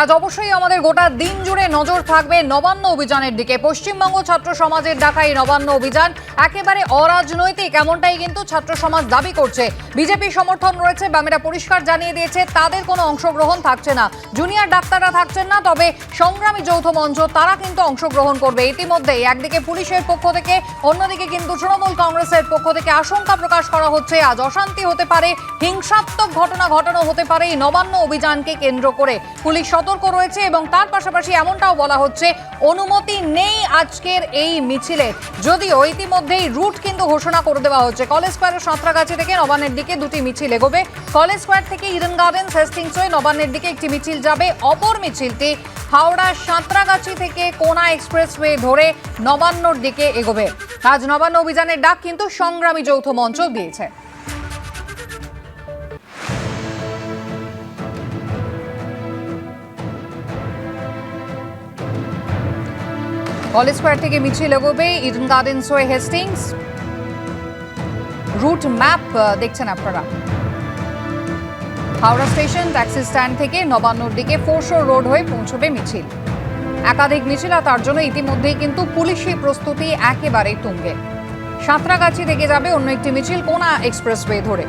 আজ অবশ্যই আমাদের গোটা দিন জুড়ে নজর থাকবে নবান্ন অভিযানের দিকে। পশ্চিমবঙ্গ ছাত্র সমাজের ডাকা এই নবান্ন অভিযান। একেবারে অরাজনৈতিক, এমনটাই কিন্তু ছাত্র সমাজ দাবি করছে। বিজেপি সমর্থন রয়েছে, বামেরা পরিষ্কার জানিয়ে দিয়েছে, তাদের কোনো অংশগ্রহণ থাকছে না। জুনিয়র ডাক্তাররা থাকছেন না, তবে সংগ্রামী যৌথ মঞ্চ, তারা কিন্তু অংশগ্রহণ করবে। ইতিমধ্যেই একদিকে পুলিশের পক্ষ থেকে, অন্যদিকে কিন্তু তৃণমূল কংগ্রেসের পক্ষ থেকে আশঙ্কা প্রকাশ করা হচ্ছে, আজ অশান্তি হতে পারে, হিংসাত্মক ঘটনা ঘটানো হতে পারে এই নবান্ন অভিযানকে কেন্দ্র করে। পুলিশ সতর্ক রয়েছে এবং তার পাশাপাশি এমনটাও বলা হচ্ছে, অনুমতি নেই আজকের এই মিছিলে। যদিও ইতিমধ্যেই রুট কিন্তু ঘোষণা করে দেওয়া হচ্ছে। কলেজ স্কোয়ারের সাঁতরাগাছি থেকে নবান্নের দিকে দুটি মিছিল এগোবে। কলেজ স্কোয়ার থেকে ইডেন গার্ডেন্স হয়ে নবান্নের দিকে একটি মিছিল যাবে। অপর মিছিলটি হাওড়া সাঁতরাগাছি থেকে কোনা এক্সপ্রেসওয়ে ধরে নবান্নর দিকে এগোবে। আজ নবান্ন অভিযানের ডাক কিন্তু সংগ্রামী যৌথ মঞ্চ দিয়েছে। কলেজ স্কোয়ার থেকে মিছিল এগোবে ইডেন গার্ডেন্স হয়ে হেস্টিংস। রুট ম্যাপ দেখছেন আপনারা। হাওড়া স্টেশন ট্যাক্সি স্ট্যান্ড থেকে নবান্নর দিকে ফোরশো রোড হয়ে পৌঁছবে মিছিল। একাধিক মিছিল, আর তার জন্য ইতিমধ্যেই কিন্তু পুলিশি প্রস্তুতি একেবারে তুঙ্গে। সাঁতরাগাছি থেকে যাবে অন্য একটি মিছিল, কোনা এক্সপ্রেসওয়ে ধরে।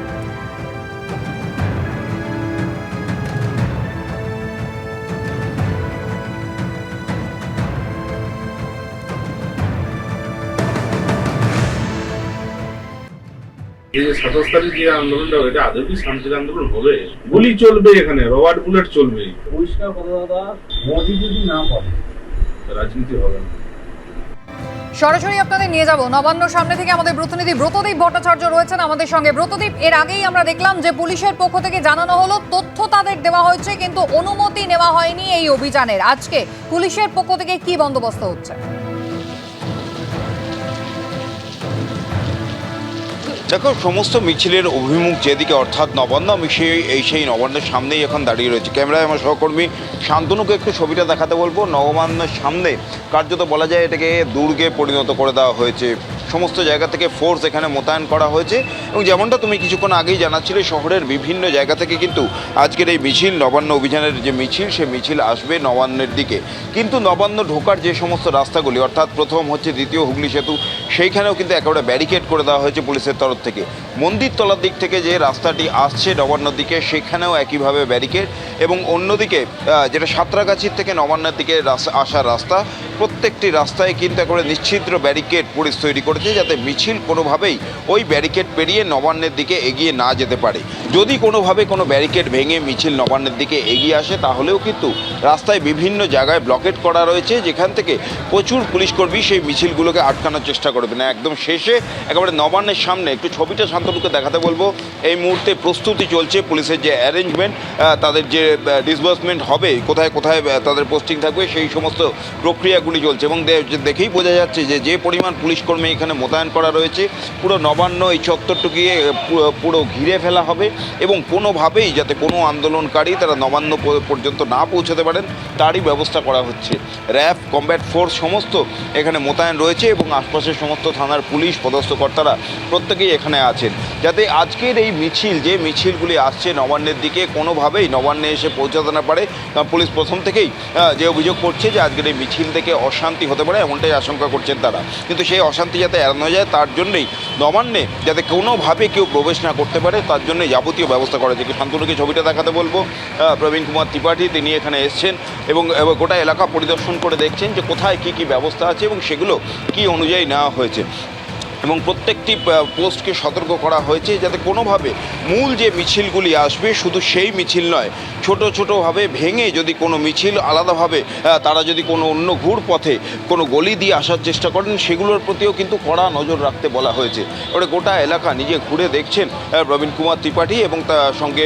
এই যে সাতাশ তারিখ যে আন্দোলনটা এটা আদৌ কি শান্তির আন্দোলন হবে? গুলি চলবে এখানে রবার্ট বুলেট চলবে। পরিষ্কার কথা দাদা মোদি যদি না পারে রাজনীতি হবে না। সরাসরি আপনাদের নিয়ে যাব। নবান্ন সামনে থেকে আমাদের প্রতিনিধি ব্রতদীপ ভট্টাচার্য রয়েছেন আমাদের সঙ্গে। ব্রতদীপ এর আগেই আমরা দেখলাম যে পুলিশের পক্ষ থেকে জানানো হলো তথ্য তাদের দেওয়া হয়েছে কিন্তু অনুমতি নেওয়া হয়নি এই অভিযানের। আজকে পুলিশের পক্ষ থেকে কি বন্দোবস্ত হচ্ছে? দেখো সমস্ত মিছিলের অভিমুখ যেদিকে, অর্থাৎ নবান্ন সেই এই সেই নবান্নের সামনেই এখন দাঁড়িয়ে রয়েছে ক্যামেরায় আমার সহকর্মী শান্তনুকে একটু ছবিটা দেখাতে বলব। নবান্নের সামনে কার্যত বলা যায় এটাকে দুর্গে পরিণত করে দেওয়া হয়েছে। সমস্ত জায়গা থেকে ফোর্স এখানে মোতায়েন করা হয়েছে এবং যেমনটা তুমি কিছুক্ষণ আগেই জানাচ্ছিলে, শহরের বিভিন্ন জায়গা থেকে কিন্তু আজকের এই মিছিল, নবান্ন অভিযানের যে মিছিল, সে মিছিল আসবে নবান্নের দিকে। কিন্তু নবান্ন ঢোকার যে সমস্ত রাস্তাগুলি, অর্থাৎ প্রথম হচ্ছে দ্বিতীয় হুগলি সেতু, সেইখানেও কিন্তু একেবারে ব্যারিকেড করে দেওয়া হয়েছে পুলিশের তরফ থেকে। মন্দির তলার দিক থেকে যে রাস্তাটি আসছে নবান্নর দিকে, সেখানেও একইভাবে ব্যারিকেড এবং অন্যদিকে যেটা সাঁতরাগাছির থেকে নবান্নের দিকে আসার রাস্তা, প্রত্যেকটি রাস্তায় কিন্তু একেবারে নিশ্চিদ্র ব্যারিকেড পুলিশ তৈরি করেছে যাতে মিছিল কোনোভাবেই ওই ব্যারিকেড পেরিয়ে নবান্নের দিকে এগিয়ে না যেতে পারে। যদি কোনোভাবে কোনো ব্যারিকেড ভেঙে মিছিল নবান্নের দিকে এগিয়ে আসে, তাহলেও কিন্তু রাস্তায় বিভিন্ন জায়গায় ব্লকেট করা রয়েছে, যেখান থেকে প্রচুর পুলিশ কর্মী সেই মিছিলগুলোকে আটকানোর চেষ্টা করবে না একদম শেষে একেবারে নবান্নের সামনে একটু ছবিটা শান্তনুকে দেখাতে বলব, এই মুহূর্তে প্রস্তুতি চলছে পুলিশের যে অ্যারেঞ্জমেন্ট তাদের যে ডিসবার্সমেন্ট হবে, কোথায় কোথায় তাদের পোস্টিং থাকবে, সেই সমস্ত প্রক্রিয়াগুলি চলছে এবং দেখেই বোঝা যাচ্ছে যে যে পরিমাণ পুলিশ কর্মী এখানে মোতায়েন করা রয়েছে, পুরো নবান্ন এই চত্বরটুকিয়ে পুরো- পুরো ঘিরে ফেলা হবে এবং কোনোভাবেই যাতে কোনো আন্দোলনকারী তারা নবান্ন পর্যন্ত না পৌঁছাতে পারেন, তারই ব্যবস্থা করা হচ্ছে। র্যাব, কমব্যাট ফোর্স, সমস্ত এখানে মোতায়েন রয়েছে এবং আশপাশের সমস্ত থানার পুলিশ, পদস্থ কর্তারা প্রত্যেকেই এখানে আছেন। যাতে আজকের এই মিছিল, যে মিছিলগুলি আসছে নবান্নের দিকে, কোনোভাবেই নবান্নে এসে পৌঁছাতে না পারে। কারণ পুলিশ প্রথম থেকেই যে অভিযোগ করছে যে আজকের এই মিছিল থেকে অশান্তি হতে পারে, এমনটাই আশঙ্কা করছেন তারা। কিন্তু সেই অশান্তি যাতে এড়ানো যায়, তার জন্যই নবান্নে যাতে কোনোভাবে কেউ প্রবেশ না করতে পারে, তার জন্য যাবতীয় ব্যবস্থা করা হয়েছে। শান্তনুকে ছবিটা দেখাতে বলব। প্রবীণ কুমার ত্রিপাঠী, তিনি এখানে এসছেন এবং গোটা এলাকা পরিদর্শন করে দেখছেন যে কোথায় কী কী ব্যবস্থা আছে এবং সেগুলো কী অনুযায়ী নেওয়া হয়েছে। এবং প্রত্যেকটি পোস্টকে সতর্ক করা হয়েছে যাতে কোনোভাবে মূল যে মিছিলগুলি আসবে শুধু সেই মিছিল নয়, ছোট ছোটোভাবে ভেঙে যদি কোনো মিছিল, আলাদাভাবে তারা যদি কোনো অন্য ঘুর পথে কোনো গলি দিয়ে আসার চেষ্টা করেন, সেগুলোর প্রতিও কিন্তু কড়া নজর রাখতে বলা হয়েছে। এবারে গোটা এলাকা নিজে ঘুরে দেখছেন প্রবীণ কুমার ত্রিপাঠী এবং তার সঙ্গে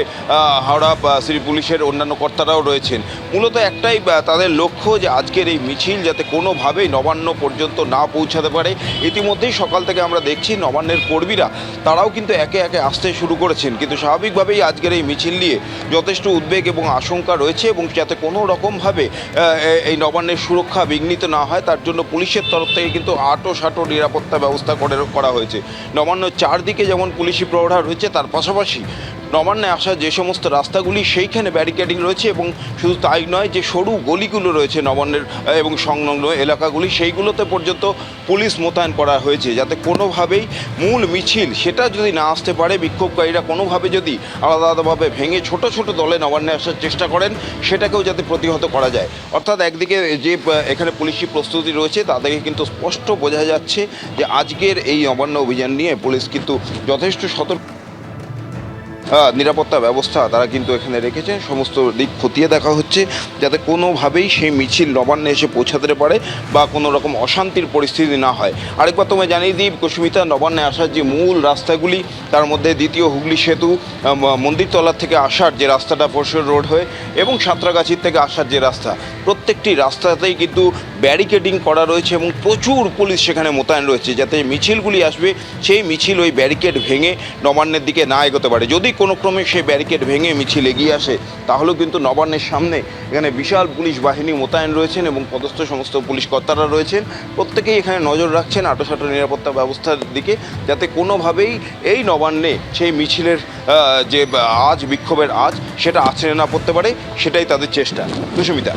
হাওড়া শ্রী পুলিশের অন্যান্য কর্তারাও রয়েছেন। মূলত একটাই তাদের লক্ষ্য যে আজকের এই মিছিল যাতে কোনোভাবেই নবান্ন পর্যন্ত না পৌঁছাতে পারে। ইতিমধ্যেই সকাল থেকে আমরা দেখছি নবান্নের কর্মীরা, তারাও কিন্তু একে একে আসতে শুরু করেছেন। কিন্তু স্বাভাবিকভাবেই আজকের এই মিছিল নিয়ে যথেষ্ট উদ্বেগ এবং আশঙ্কা রয়েছে এবং যাতে কোনো রকমভাবে এই নবান্নের সুরক্ষা বিঘ্নিত না হয়, তার জন্য পুলিশের তরফ থেকে কিন্তু আটো সাটো নিরাপত্তা ব্যবস্থা করে, করা হয়েছে। নবান্ন চারদিকে যেমন পুলিশি প্রহরা রয়েছে, তার পাশাপাশি নবান্নে আসা যে সমস্ত রাস্তাগুলি, সেইখানে ব্যারিকেডিং রয়েছে এবং শুধু তাই নয় যে সরু গলিগুলো রয়েছে নবান্নের এবং সংলগ্ন এলাকাগুলি, সেইগুলোতে পর্যন্ত পুলিশ মোতায়েন করা হয়েছে যাতে কোনোভাবেই মূল মিছিল সেটা যদি না আসতে পারে, বিক্ষোভকারীরা কোনোভাবে যদি আলাদা আলাদাভাবে ভেঙে ছোট ছোট দলে নবান্নে আসার চেষ্টা করেন, সেটাকেও যাতে প্রতিহত করা যায়। অর্থাৎ একদিকে যে, এখানে পুলিশি প্রস্তুতি রয়েছে, তাদেরকে কিন্তু স্পষ্ট বোঝা যাচ্ছে যে আজকের এই নবান্ন অভিযান নিয়ে পুলিশ কিন্তু যথেষ্ট সতর্ক নিরাপত্তা ব্যবস্থা তারা কিন্তু এখানে রেখেছেন সমস্ত দিক খতিয়ে দেখা হচ্ছে যাতে কোনোভাবেই সেই মিছিল নবান্নে এসে পৌঁছাতে পারে বা কোনো রকম অশান্তির পরিস্থিতি না হয়। আরেকবার তোমায় জানিয়ে দিই, কুসুমিতা, নবান্নে আসার যে মূল রাস্তাগুলি, তার মধ্যে দ্বিতীয় হুগলি সেতু মন্দিরতলার থেকে আসার যে রাস্তাটা পরশুর রোড হয়ে এবং সাঁতরাগাছির থেকে আসার যে রাস্তা, প্রত্যেকটি রাস্তাতেই কিন্তু ব্যারিকেডিং করা রয়েছে এবং প্রচুর পুলিশ সেখানে মোতায়েন রয়েছে যাতে মিছিলগুলি আসবে, সেই মিছিল ওই ব্যারিকেড ভেঙে নবান্নের দিকে না এগোতে পারে। যদি কোনো ক্রমে সেই ব্যারিকেড ভেঙে মিছিল এগিয়ে আসে, তাহলেও কিন্তু নবান্নের সামনে এখানে বিশাল পুলিশ বাহিনী মোতায়েন রয়েছেন এবং পদস্থ সমস্ত পুলিশ কর্তারা রয়েছেন। প্রত্যেকেই এখানে নজর রাখছেন আটোসাটো নিরাপত্তা ব্যবস্থার দিকে, যাতে কোনোভাবেই এই নবান্নে সেই মিছিলের যে আজ বিক্ষোভের আজ, সেটা আছড়ে না পড়তে পারে, সেটাই তাদের চেষ্টা। সুস্মিতা।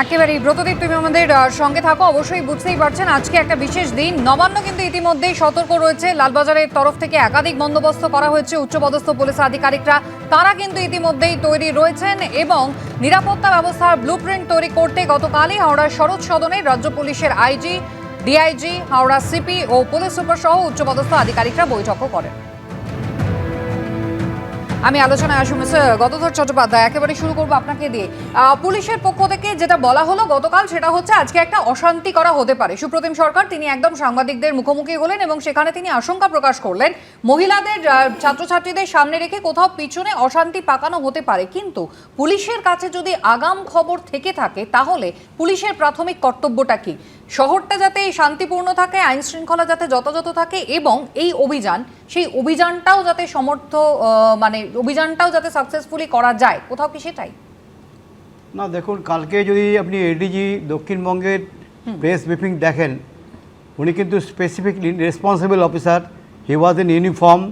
একেবারেই ব্রতদীপ, তুমি আমাদের সঙ্গে থাকো। অবশ্যই বুঝতেই পারছেন, আজকে একটা বিশেষ দিন। নবান্ন কিন্তু ইতিমধ্যেই সতর্ক রয়েছে। লালবাজারের তরফ থেকে একাধিক বন্দোবস্ত করা হয়েছে। উচ্চপদস্থ পুলিশ আধিকারিকরা, তারা কিন্তু ইতিমধ্যেই তৈরি রয়েছেন এবং নিরাপত্তা ব্যবস্থার ব্লুপ্রিন্ট তৈরি করতে গতকালই হাওড়ার শরৎ সদনে রাজ্য পুলিশের আইজি, ডিআইজি, হাওড়া সিপি ও পুলিশ সুপার সহ উচ্চপদস্থ আধিকারিকরা বৈঠকও করেন। আমি আলোচনায় আসুন মিস্টার গতধর চট্টোপাধ্যায়। একেবারে শুরু করব আপনাকে দিয়ে। পুলিশের পক্ষ থেকে যেটা বলা হলো গতকাল, সেটা হচ্ছে আজকে একটা অশান্তি করা হতে পারে। সুপ্রতিম সরকার, তিনি একদম সাংবাদিকদের মুখোমুখি হলেন এবং সেখানে তিনি আশঙ্কা প্রকাশ করলেন, মহিলাদের ছাত্রছাত্রীদের সামনে রেখে কোথাও পিছনে অশান্তি পাকানো হতে পারে। কিন্তু পুলিশের কাছে যদি আগাম খবর থেকে থাকে, তাহলে পুলিশের প্রাথমিক কর্তব্যটা কি? শহরটা যাতে শান্তিপূর্ণ থাকে আইন শৃঙ্খলা যাতে যথাযথ থাকে এবং এই অভিযান সেই অভিযানটাও যাতে সমর্থ মানে অভিযানটাও যাতে সাকসেসফুলি করা যায় কোথাও কি সেটাই? না দেখুন কালকে যদি আপনি এডিজি দক্ষিণবঙ্গের প্রেস ব্রিফিং দেখেন উনি কিন্তু specific responsible officer he was in uniform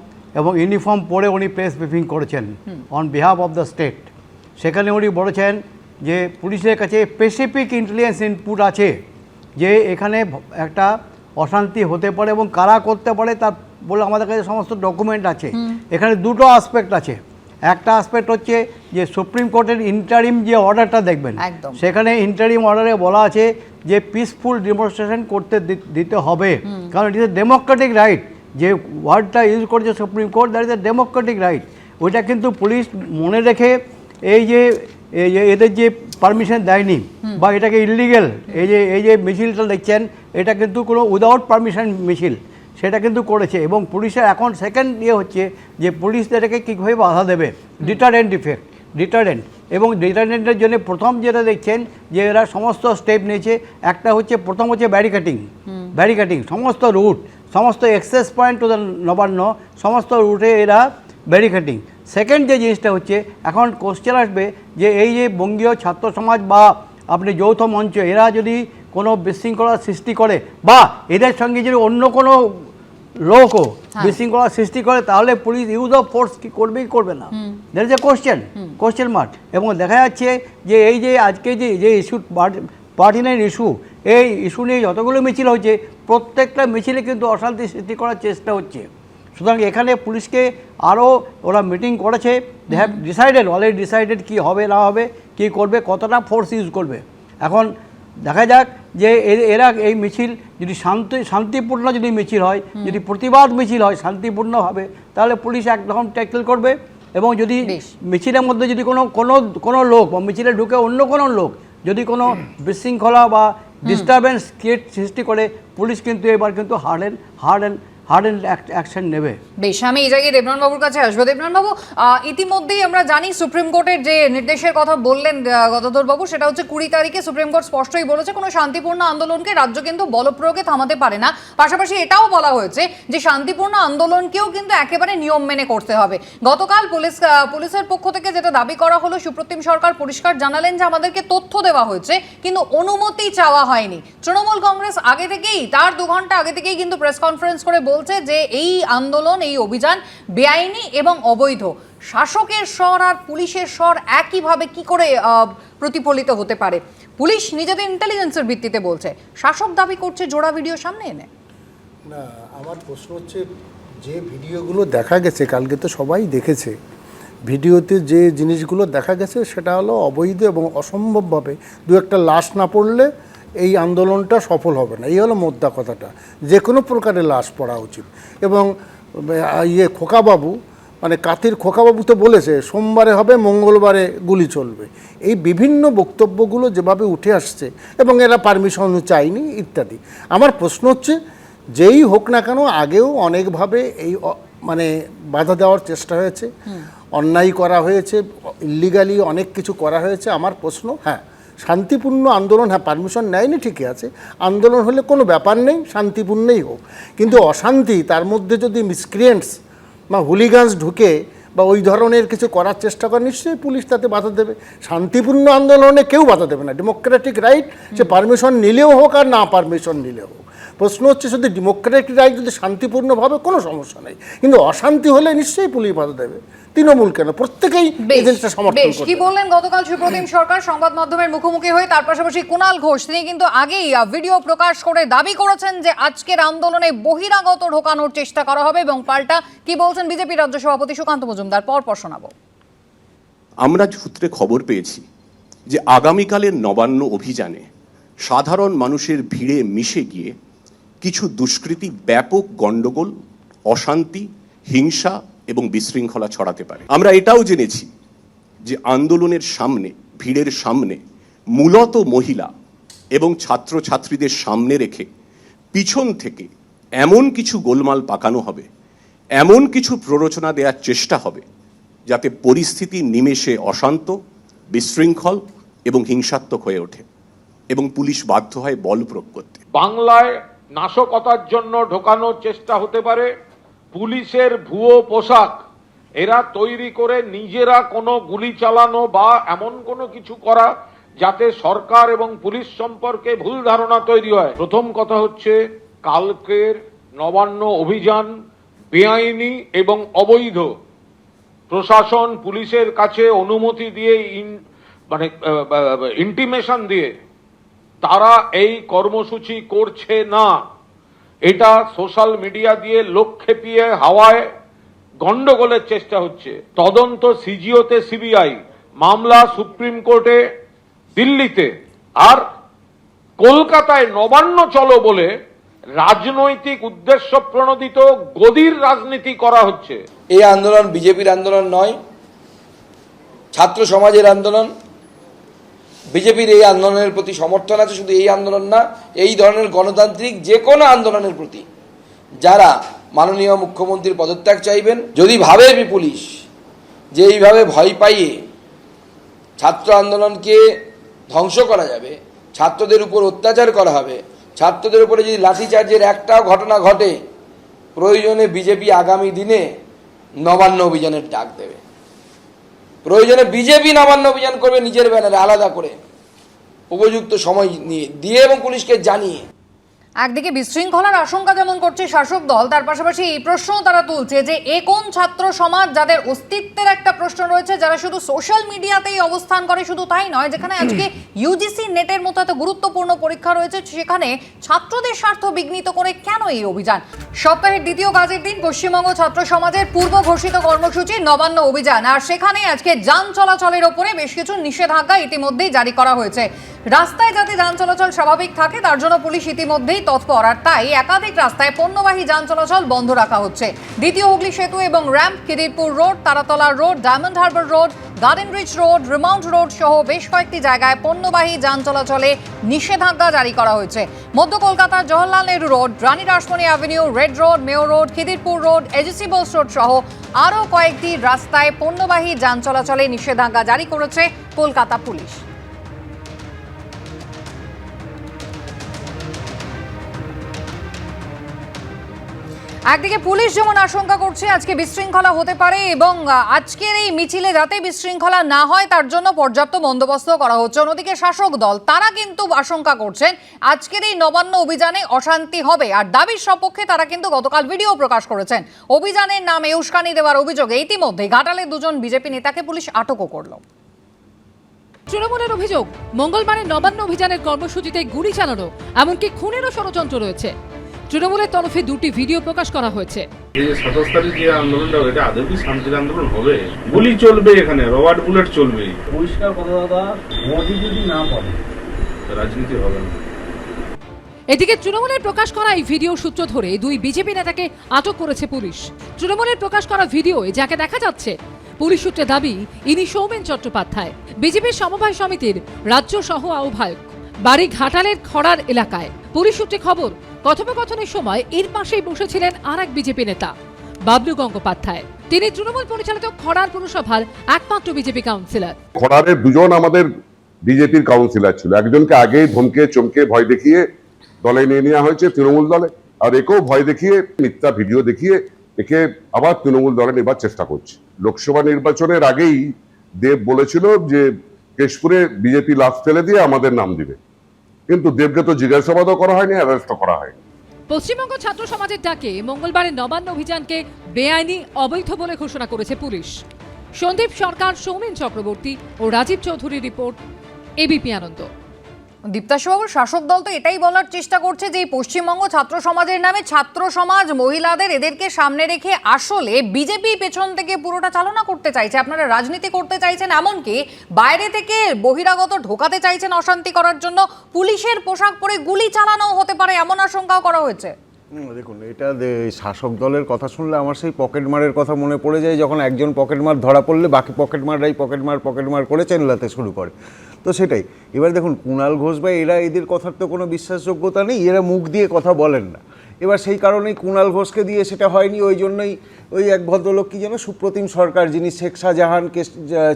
এবং ইউনিফর্ম পরে উনি প্রেস ব্রিফিং করেছেন on behalf of the state সেখানে উনি বলেছেন যে পুলিশের কাছে স্পেসিফিক ইন্টেলিজেন্স ইনপুট আছে। যে এখানে একটা অশান্তি হতে পারে এবং কারা করতে পারে তার বলে আমাদের কাছে সমস্ত ডকুমেন্ট আছে। এখানে দুটো আসপেক্ট আছে। একটা আসপেক্ট হচ্ছে যে সুপ্রিম কোর্টের ইন্টারিম যে অর্ডারটা দেখবেন। সেখানে ইন্টারিম অর্ডারে বলা আছে যে পিসফুল ডেমনস্ট্রেশন করতে দিতে হবে। কারণ it is a democratic right যে ওয়ার্ডটা ইউজ করছে supreme court that is a democratic right ওইটা কিন্তু পুলিশ মনে রেখে এই যে এই যে এদের যে পারমিশন দেয়নি বা এটাকে ইলিগেল এই যে এই যে মিছিলটা দেখছেন এটা কিন্তু কোনো উইদাউট পারমিশন মিছিল সেটা কিন্তু করেছে এবং পুলিশের এখন সেকেন্ড ইয়ে হচ্ছে যে পুলিশ এটাকে কীভাবে বাধা দেবে? ডিটারেন্ট ইফেক্ট ডিটারেন্ট এবং ডিটারেন্টের জন্য প্রথম যেটা দেখছেন যে এরা সমস্ত স্টেপ নিয়েছে একটা হচ্ছে প্রথম হচ্ছে ব্যারিকেটিং ব্যারিকেটিং সমস্ত রুট সমস্ত access point to the Nabanna সমস্ত রুটে এরা ব্যারিকেটিং সেকেন্ড যে জিনিসটা হচ্ছে এখন কোশ্চেন আসবে যে এই যে বঙ্গীয় ছাত্র সমাজ বা আপনি যৌথ মঞ্চ এরা যদি কোনো বিশৃঙ্খলার সৃষ্টি করে বা এদের সঙ্গে যদি অন্য কোনো লোকও হ্যাঁ। বিশৃঙ্খলার সৃষ্টি করে তাহলে পুলিশ ইউজ অফ ফোর্স কি করবে কি করবে না that is a question question mark এবং দেখা যাচ্ছে যে এই যে আজকে যে যে ইস্যু পার্টি পার্টিনের ইস্যু এই ইস্যু নিয়ে যতগুলো মিছিল হচ্ছে প্রত্যেকটা মিছিলে কিন্তু অশান্তি সৃষ্টি করার চেষ্টা হচ্ছে। সুতরাং এখানে পুলিশকে আরও ওরা মিটিং করেছে। They have decided already decided কী হবে না হবে কী করবে কতটা ফোর্স ইউজ করবে। এখন দেখা যাক যে এ- এরা এই মিছিল যদি শান্তি শান্তিপূর্ণ যদি মিছিল হয় যদি প্রতিবাদ মিছিল হয় শান্তিপূর্ণভাবে তাহলে পুলিশ একরকম ট্যাকেল করবে এবং যদি মিছিলের মধ্যে যদি কোনো কোনো কোনো লোক বা মিছিলে ঢুকে অন্য কোনো লোক যদি কোনো বিশৃঙ্খলা বা ডিস্টারবেন্স ক্রিয়েট সৃষ্টি করে পুলিশ কিন্তু এবার কিন্তু hard and hard and hard and action নেবে। বেশ, আমি এই জায়গায় দেবনাথ বাবুর কাছে আসব। দেবনাথ বাবু ইতিমধ্যেই আমরা জানি সুপ্রিম কোর্টের যে নির্দেশের কথা বললেন গদাধর সেটা হচ্ছে কুড়ি তারিখে সুপ্রিম কোর্ট স্পষ্টই বলেছে, কোনো শান্তিপূর্ণ আন্দোলনকে রাজ্য কিন্তু বলপ্রয়োগে থামাতে পারে না। পাশাপাশি এটাও বলা হয়েছে যে শান্তিপূর্ণ আন্দোলনকেও কিন্তু একেবারে নিয়ম মেনে করতে হবে। গতকাল পুলিশ পুলিশের পক্ষ থেকে যেটা দাবি করা হলো, সুপ্রতিম সরকার পরিষ্কার জানালেন যে আমাদেরকে তথ্য দেওয়া হয়েছে, কিন্তু অনুমতি চাওয়া হয়নি। তৃণমূল কংগ্রেস আগে থেকেই, তার দু ঘণ্টা আগে থেকেই কিন্তু প্রেস কনফারেন্স করে বলছে বলছে যে এই আন্দোলন, এই অভিযান বেআইনি এবং অবৈধ। শাসকের স্বর আর পুলিশের স্বর একইভাবে কি করে প্রতিফলিত হতে পারে? পুলিশ নিজেদের ইন্টেলিজেন্সের ভিত্তিতে বলছে। শাসক দাবি করছে, জোড়া ভিডিও সামনে এনে। না, আমার প্রশ্ন হচ্ছে, যে ভিডিওগুলো দেখা গেছে, কালকে তো সবাই দেখেছে, ভিডিওতে যে জিনিসগুলো দেখা গেছে, সেটা হলো অবৈধ এবং অসম্ভবভাবে। দু একটা লাশ না পড়লে এই আন্দোলনটা সফল হবে না। এই হলো মোদ্দা কথাটা। যে কোনো প্রকারে লাশ পড়া উচিত। এবং ইয়ে খোকাবাবু মানে কাতির খোকাবাবু তো বলেছে সোমবারে হবে মঙ্গলবারে গুলি চলবে। এই বিভিন্ন বক্তব্যগুলো যেভাবে উঠে আসছে এবং এরা পারমিশন চায়নি ইত্যাদি। আমার প্রশ্ন হচ্ছে যেই হোক না কেন আগেও অনেকভাবে এই মানে বাধা দেওয়ার চেষ্টা হয়েছে। অন্যায় করা হয়েছে ইলিগালি অনেক কিছু করা হয়েছে। আমার প্রশ্ন হ্যাঁ শান্তিপূর্ণ আন্দোলন হ্যাঁ পারমিশন নেয়নি, ঠিকই আছে। আন্দোলন হলে কোনো ব্যাপার নেই শান্তিপূর্ণই হোক। কিন্তু অশান্তি, তার মধ্যে যদি মিসক্রিয়েন্টস বা হুলিগান্স ঢুকে বা ওই ধরনের কিছু করার চেষ্টা করে, নিশ্চয়ই পুলিশ তাতে বাধা দেবে। শান্তিপূর্ণ আন্দোলনে কেউ বাধা দেবে না। ডেমোক্রেটিক রাইট সে পারমিশন নিলেও হোক আর না পারমিশন নিলেও হোক। প্রশ্ন হচ্ছে শুধু ডেমোক্রেটিক রাইট যদি শান্তিপূর্ণভাবে কোনো সমস্যা নেই কিন্তু অশান্তি হলে নিশ্চয়ই পুলিশ বাধা দেবে। তৃণমূল কেন? প্রত্যেকেই এই জিনিসটা সমর্থন বেশ। কি বললেন গতকাল সুপ্রতিম সরকার? সংবাদ মাধ্যমের মুখোমুখি হয়ে তার পাশাপাশি কুণাল ঘোষ তিনি কিন্তু আগেই ভিডিও প্রকাশ করে দাবি করেছেন যে আজকের আন্দোলনে বহিরাগত ঢোকানোর চেষ্টা করা হবে এবং পাল্টা কি বলছেন বিজেপি রাজ্য সভাপতি সুকান্ত মজুমদার? পর পর শোনাবো। আমরা সূত্রে খবর পেয়েছি যে আগামীকালের নবান্ন অভিযানে সাধারণ মানুষের ভিড়ে মিশে গিয়ে কিছু দুষ্কৃতী ব্যাপক গণ্ডগোল, অশান্তি, হিংসা এবং বিশৃঙ্খলা ছড়াতে পারে। আমরা এটাও জেনেছি যে আন্দোলনের সামনে, ভিড়ের সামনে মূলত মহিলা এবং ছাত্রছাত্রীদের সামনে রেখে পিছন থেকে এমন কিছু গোলমাল পাকানো হবে, এমন কিছু প্ররোচনা দেওয়ার চেষ্টা হবে যাতে পরিস্থিতি নিমেষে অশান্ত, বিশৃঙ্খল এবং হিংসাত্মক হয়ে ওঠে এবং পুলিশ বাধ্য হয় বল প্রয়োগ করতে। বাংলায় নাশকতার জন্য ঢোকানোর চেষ্টা হতে পারে। পুলিশের ভুয়ো পোশাক, এরা তৈরি করে নিজেরা কোনো গুলি চালানো বা এমন কোনো কিছু করা যাতে সরকার এবং পুলিশ সম্পর্কে ভুল ধারণা তৈরি হয়। প্রথম কথা হচ্ছে কালকের নবান্ন অভিযান বেআইনি এবং অবৈধ। প্রশাসন পুলিশের কাছে অনুমতি দিয়ে মানে ইন্টিমেশন দিয়ে তারা এই কর্মসূচি করছে না। এটা সোশ্যাল মিডিয়া দিয়ে লোক খেপিয়ে হাওয়ায় গন্ডগোলের চেষ্টা হচ্ছে। তদন্ত সিজিওতে সিবিআই, মামলা সুপ্রিম কোর্টে, দিল্লিতে। আর কলকাতায় নবান্ন চলো বলে রাজনৈতিক উদ্দেশ্য প্রণোদিত গদির রাজনীতি করা হচ্ছে। এই আন্দোলন বিজেপির আন্দোলন নয়, ছাত্র সমাজের আন্দোলন বিজেপির এই আন্দোলনের প্রতি সমর্থন আছে, শুধু এই আন্দোলন না, এই ধরনের গণতান্ত্রিক যে কোনো আন্দোলনের প্রতি। যারা মাননীয় মুখ্যমন্ত্রীর পদত্যাগ চাইবেন, যদি ভাবে পুলিশ যে এইভাবে ভয় পাইয়ে ছাত্র আন্দোলনকে ধ্বংস করা যাবে, ছাত্রদের উপর অত্যাচার করা হবে, ছাত্রদের উপরে যদি লাঠিচার্জের একটাও ঘটনা ঘটে, প্রয়োজনে বিজেপি আগামী দিনে নবান্ন অভিযানের ডাক দেবে। প্রয়োজনে বিজেপি নামান্য অভিযান করবে নিজের ব্যানারে, আলাদা করে। উপযুক্ত সময় নিয়ে, দিয়ে এবং পুলিশকে জানিয়ে। একদিকে বিশৃঙ্খলার আশঙ্কা যেমন করছে শাসক দল, তার পাশাপাশি এই প্রশ্ন তারা তুলছে যে এ কোন ছাত্র সমাজ যাদের অস্তিত্বের একটা প্রশ্ন রয়েছে, যারা শুধু সোশ্যাল মিডিয়াতেই অবস্থান করে, শুধু তাই নয়, যেখানে আজকে ইউজিসি নেটের মতো এত গুরুত্বপূর্ণ পরীক্ষা রয়েছে, সেখানে ছাত্রদের স্বার্থ বিঘ্নিত করে কেন এই অভিযান? সপ্তাহের দ্বিতীয় কাজের দিন পশ্চিমবঙ্গ ছাত্র সমাজের পূর্ব ঘোষিত কর্মসূচি, নবান্ন অভিযান। আর সেখানে আজকে যান চলাচলের ওপরে বেশ কিছু নিষেধাজ্ঞা ইতিমধ্যেই জারি করা হয়েছে। রাস্তায় যাতে যান চলাচল স্বাভাবিক থাকে, তার জন্য পুলিশ ইতিমধ্যেই তৎপর, আর তাই একাধিক রাস্তায় পণ্যবাহী যান চলাচল বন্ধ রাখা হচ্ছে। দ্বিতীয় হুগলি সেতু এবং ramp Khidirpur road, Taratala road, Diamond Harbour road, Garden Reach road Remount road সহ বেশ কয়েকটি জায়গায় পণ্যবাহী যান চলাচলে নিষেধাজ্ঞা জারি করা হয়েছে। মধ্য কলকাতার Jawaharlal Nehru road, Rani Rashmoni avenue, Red road mayor road, Khidirpur road, AGC Bose road সহ আরও কয়েকটি রাস্তায় পণ্যবাহী যান চলাচলে নিষেধাজ্ঞা জারি করেছে কলকাতা পুলিশ। একদিকে পুলিশ যেমন আশঙ্কা করছে, আজকে বিশৃঙ্খলা হতে পারে এবং আজকের এই মিছিলে যাতে বিশৃঙ্খলা না হয়, তার জন্য পর্যাপ্ত বন্দোবস্ত করা হচ্ছে। অন্যদিকে শাসক দল, তারা কিন্তু আশঙ্কা করছেন, আজকের এই নবান্ন অভিযানে অশান্তি হবে। আর দাবির সপক্ষে তারা কিন্তু গতকাল ভিডিও প্রকাশ করেছেন। অভিযানের নামে উস্কানি দেওয়ার অভিযোগে ইতিমধ্যে ঘাটালে দুজন বিজেপি নেতাকে পুলিশ আটকও করল। তৃণমূলের অভিযোগ, মঙ্গলবারের নবান্ন অভিযানের কর্মসূচিতে গুলি চালানো, এমনকি খুনেরও ষড়যন্ত্র রয়েছে। তৃণমূলের তরফে দুটি ভিডিও প্রকাশ করা হয়েছে। এই যে সাতাশ তারিখ যে আন্দোলনটা এটা আদৌ কি শান্তির আন্দোলন হবে? গুলি চলবে এখানে রবার্ট বুলেট চলবে। পরিষ্কার কথা দাদা মোদি যদি না পারে রাজনীতি হবে না। এদিকে তৃণমূলের প্রকাশ করা এই ভিডিও সূত্র ধরে দুই বিজেপি নেতাকে আটক করেছে পুলিশ। তৃণমূলের প্রকাশ করা ভিডিওয়ে যাকে দেখা যাচ্ছে পুলিশ সূত্রে দাবি ইনি সৌমেন চট্টোপাধ্যায় বিজেপির সমবায় সমিতির রাজ্য সহ আহ্বায়ক বাড়ি ঘাটালের খড়ার এলাকায়। পুলিশ সূত্রে খবর কথোপকথনের সময় এর পাশেই বসেছিলেন আর এক বিজেপি নেতা, বাবলু গঙ্গোপাধ্যায়। তিনি তৃণমূল পরিচালিত খড়ার পুরসভার একমাত্র বিজেপি কাউন্সিলর। খোড়ারের দুজন আমাদের বিজেপির কাউন্সিলর ছিল। একজনকে আগেই ধমকে, চমকে ভয় দেখিয়ে দলে নিয়ে নেওয়া হয়েছে তৃণমূল দলে। আর একেও ভয় দেখিয়ে, মিথ্যা ভিডিও দেখিয়ে একে আবার তৃণমূল দলে নেবার চেষ্টা করছে। লোকসভা নির্বাচনের আগেই দেব বলেছিল যে, কেশপুরে বিজেপি লাভ ফেলে দিয়ে আমাদের নাম দিবে। কিন্তু দেবকে তো জিজ্ঞাসাবাদও করা হয়নি অ্যারেস্টও করা হয়নি। পশ্চিমবঙ্গ ছাত্র সমাজের ডাকে মঙ্গলবারের নবান্ন অভিযানকে বেআইনি অবৈধ বলে ঘোষণা করেছে পুলিশ। সন্দীপ সরকার, সৌমেন চক্রবর্তী ও রাজীব চৌধুরী রিপোর্ট এবিপি আনন্দ। দীপ্তাশবাবুর শাসক দল তো এটাই বলার চেষ্টা করছে যে পশ্চিমবঙ্গ ছাত্র সমাজের নামে ছাত্র সমাজ, মহিলাদের এদেরকে সামনে রেখে আসলে বিজেপি পেছন থেকে পুরোটা চালনা করতে চাইছে। আপনারা রাজনীতি করতে চাইছেন এমনকি বাইরে থেকে বহিরাগত ঢোকাতে চাইছেন অশান্তি করার জন্য। পুলিশের পোশাক পরে গুলি চালানো হতে পারে এমন আশঙ্কাও করা হয়েছে। দেখুন, এটা শাসক দলের কথা শুনলে আমার সেই পকেটমারের কথা মনে পড়ে যায় যখন একজন পকেটমার ধরা পড়লে বাকি পকেটমাররাই পকেটমার পকেটমার করে চেনলাতে শুরু করে। তো সেটাই। এবার দেখুন কুণাল ঘোষ বা এরা এদের কথার তো কোনো বিশ্বাসযোগ্যতা নেই, এরা মুখ দিয়ে কথা বলেন না। এবার সেই কারণেই কুণাল ঘোষকে দিয়ে সেটা হয়নি, ওই জন্যই ওই এক ভদ্রলোক কি যেন সুপ্রতিম সরকার, যিনি শেখ শাহজাহানকে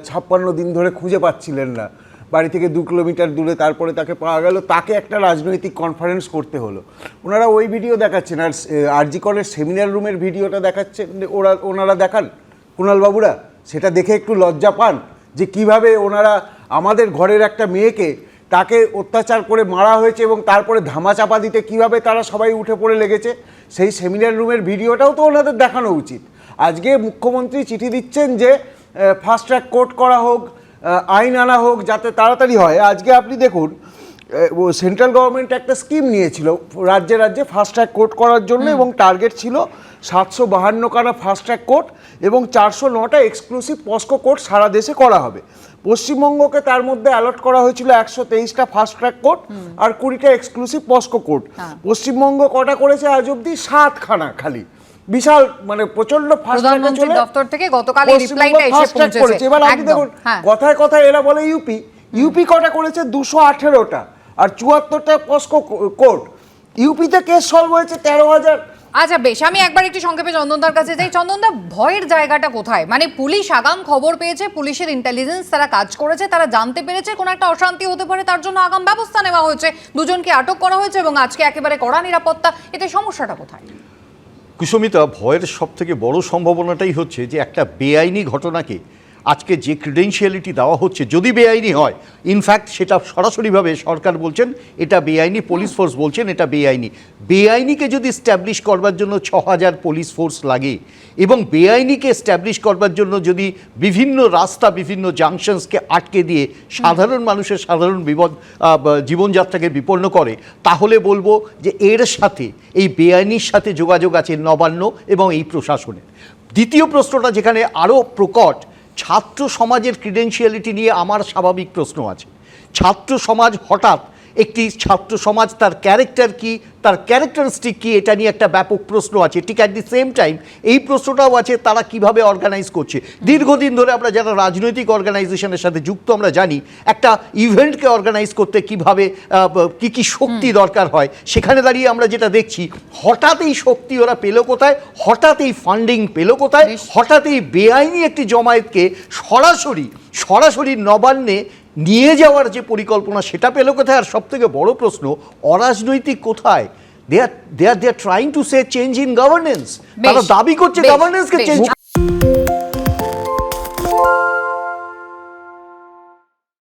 ছাপ্পান্ন দিন ধরে খুঁজে পাচ্ছিলেন না। বাড়ি থেকে দু কিলোমিটার দূরে তারপরে তাকে পাওয়া গেল, তাকে একটা রাজনৈতিক কনফারেন্স করতে হলো। ওনারা ওই ভিডিও দেখাচ্ছেন, আর আরজি কলের সেমিনার রুমের ভিডিওটা দেখাচ্ছেন ওরা, ওনারা দেখান। কুণালবাবুরা সেটা দেখে একটু লজ্জা পান, যে কীভাবে ওনারা আমাদের ঘরের একটা মেয়েকে তাকে অত্যাচার করে মারা হয়েছে এবং তারপরে ধামাচাপা দিতে কীভাবে তারা সবাই উঠে পড়ে লেগেছে সেই সেমিনার রুমের ভিডিওটাও তো ওনাদের দেখানো উচিত। আজকে মুখ্যমন্ত্রী চিঠি দিচ্ছেন যে ফাস্ট ট্র্যাক কোর্ট করা হোক আইন আনা হোক যাতে তাড়াতাড়ি হয়। আজকে আপনি দেখুন সেন্ট্রাল গভর্নমেন্ট একটা স্কিম নিয়েছিল রাজ্যে রাজ্যে ফাস্ট ট্র্যাক কোর্ট করার জন্য এবং টার্গেট ছিল সাতশো বাহান্ন খানা ফাস্ট ট্র্যাক কোর্ট এবং চারশো নটা এক্সক্লুসিভ পস্কো কোর্ট সারা দেশে করা হবে। পশ্চিমবঙ্গকে তার মধ্যে অ্যালট করা হয়েছিল একশো তেইশটা ফাস্ট ট্র্যাক কোর্ট আর কুড়িটা এক্সক্লুসিভ পস্কো কোর্ট পশ্চিমবঙ্গ কটা করেছে আজ অবধি? সাতখানা খালি। বিশাল মানে প্রচণ্ড দপ্তর থেকে গতকাল এই রিপ্লাইটা এসে পৌঁছেছে। এবার আপনি দেখুন হ্যাঁ। কথায় কথায় এরা বলে ইউপি ইউপি কটা করেছে? দুশো আঠেরোটা। আর চুয়াত্তরটা পস্কো কোর্ট ইউপিতে কেস সলভ হয়েছে তেরো হাজার আচ্ছা বেশ, আমি একবার একটু সংক্ষেপে চন্দনদার কাছে যাই। চন্দনদা, ভয়ের জায়গাটা কোথায়? মানে পুলিশ আগাম খবর পেয়েছে, পুলিশের ইন্টেলিজেন্স তারা কাজ করেছে, তারা জানতে পেরেছে, কোনো একটা অশান্তি হতে পারে, তার জন্য আগাম ব্যবস্থা নেওয়া হয়েছে। দুজনকে আটক করা হয়েছে এবং আজকে একেবারে কড়া নিরাপত্তা। এতে সমস্যাটা কোথায়? কুসুমিতা, ভয়ের সব থেকে বড় সম্ভাবনাটাই হচ্ছে যে একটা বেআইনি ঘটনাকে আজকে যে ক্রিডেন্সিয়ালিটি দেওয়া হচ্ছে, যদি বেআইনি হয় ইনফ্যাক্ট সেটা সরাসরিভাবে সরকার বলছেন, এটা বেআইনি পুলিশ ফোর্স বলছেন, এটা বেআইনি। বেআইনিকে যদি স্ট্যাবলিশ করবার জন্য ছ হাজার পুলিশ ফোর্স লাগে, এবং বেআইনিকে স্ট্যাবলিশ করবার জন্য যদি বিভিন্ন রাস্তা, বিভিন্ন জাংশনসকে আটকে দিয়ে সাধারণ মানুষের সাধারণ বিপদ জীবনযাত্রাকে বিপন্ন করে, তাহলে বলব যে এর সাথে, এই বেআইনির সাথে যোগাযোগ আছে নবান্ন এবং এই প্রশাসনের। দ্বিতীয় প্রশ্নটা যেখানে আরও প্রকট ছাত্র সমাজের ক্রিডেন্সিয়ালিটি নিয়ে আমার স্বাভাবিক প্রশ্ন আছে। ছাত্র সমাজ হঠাৎ একটি ছাত্র সমাজ তার ক্যারেক্টার কি তার ক্যারেক্টারিস্টিক কি এটা নিয়ে একটা ব্যাপক প্রশ্ন আছে। ঠিক অ্যাট দি সেম টাইম এই প্রশ্নটাও আছে তারা কীভাবে অর্গানাইজ করছে। দীর্ঘদিন ধরে আমরা যারা রাজনৈতিক অর্গানাইজেশনের সাথে যুক্ত আমরা জানি একটা ইভেন্টকে অর্গানাইজ করতে কীভাবে কি কি শক্তি দরকার হয়। সেখানে দাঁড়িয়ে আমরা যেটা দেখছি হঠাৎ এই শক্তি ওরা পেল কোথায়? হঠাৎ এই ফান্ডিং পেল কোথায়? হঠাৎ এই বেআইনি একটি জমায়েতকে সরাসরি সরাসরি নবান্নে নিয়ে যাওয়ার যে পরিকল্পনা সেটা পেল কোথায়? আর সব থেকে বড় প্রশ্ন অরাজনৈতিক কোথায়? They are they are they are trying to say change in governance তারা দাবি করছে গভর্নেন্সকে চেঞ্জ